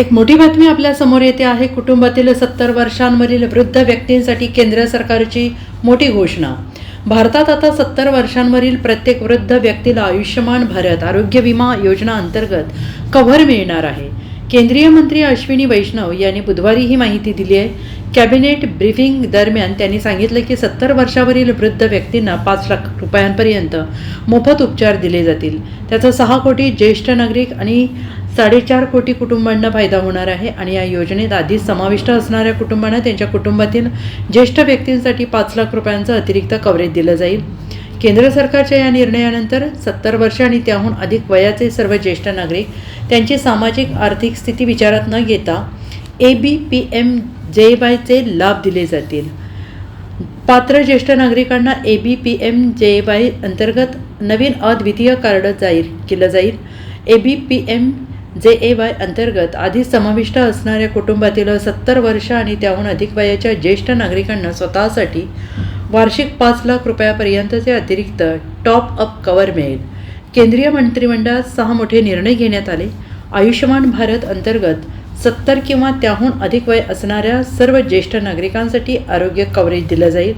एक मोठी बातमी आपल्यासमोर येते आहे. कुटुंबातील सत्तर वर्षांवरील वृद्ध व्यक्तींसाठी केंद्र सरकारची मोठी घोषणा. भारतात आता सत्तर वर्षांवरील प्रत्येक वृद्ध व्यक्तीला आयुष्यमान भारत आरोग्य विमा योजना अंतर्गत कव्हर मिळणार आहे. केंद्रीय मंत्री अश्विनी वैष्णव यांनी बुधवारी ही माहिती दिली आहे. कॅबिनेट ब्रीफिंग दरम्यान त्यांनी सांगितलं की सत्तर वर्षावरील वृद्ध व्यक्तींना पाच लाख रुपयांपर्यंत मोफत उपचार दिले जातील. त्याचा सहा कोटी ज्येष्ठ नागरिक आणि साडेचार कोटी कुटुंबांना फायदा होणार आहे आणि या योजनेत आधीच समाविष्ट असणाऱ्या कुटुंबांना त्यांच्या कुटुंबातील ज्येष्ठ व्यक्तींसाठी पाच लाख रुपयांचं अतिरिक्त कव्हरेज दिलं जाईल. केंद्र सरकारच्या या निर्णयानंतर सत्तर वर्ष आणि त्याहून अधिक वयाचे सर्व ज्येष्ठ नागरिक त्यांची सामाजिक आर्थिक स्थिती विचारात न घेता ए बी पी एम जे वायचे लाभ दिले जातील. पात्र ज्येष्ठ नागरिकांना A B P M J Y अंतर्गत नवीन अद्वितीय कार्ड जाहीर केलं जाईल. ए बी पी एम जे ए वाय अंतर्गत आधीच समाविष्ट असणाऱ्या कुटुंबातील सत्तर वर्ष आणि त्याहून अधिक वयाच्या ज्येष्ठ नागरिकांना स्वतःसाठी वार्षिक पाच लाख रुपयापर्यंतचे अतिरिक्त टॉप अप कवर मिळेल. केंद्रीय मंत्रिमंडळात सहा मोठे निर्णय घेण्यात आले. आयुष्यमान भारत अंतर्गत सत्तर किंवा त्याहून अधिक वय असणाऱ्या सर्व ज्येष्ठ नागरिकांसाठी आरोग्य कव्हरेज दिलं जाईल.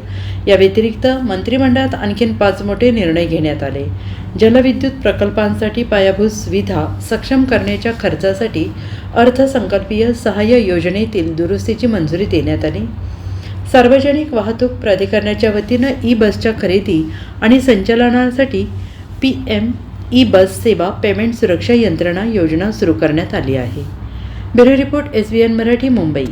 या व्यतिरिक्त मंत्रिमंडळात आणखीन पाच मोठे निर्णय घेण्यात आले. जलविद्युत प्रकल्पांसाठी पायाभूत सुविधा सक्षम करण्याच्या खर्चासाठी अर्थसंकल्पीय सहाय्य योजनेतील दुरुस्तीची मंजुरी देण्यात आली. सार्वजनिक वाहतूक प्राधिकरणाच्या वतीनं ई बसच्या खरेदी आणि संचालनासाठी पी एम ई बस सेवा पेमेंट सुरक्षा यंत्रणा योजना सुरू करण्यात आली आहे. Bureau report S B N Marathi Mumbai.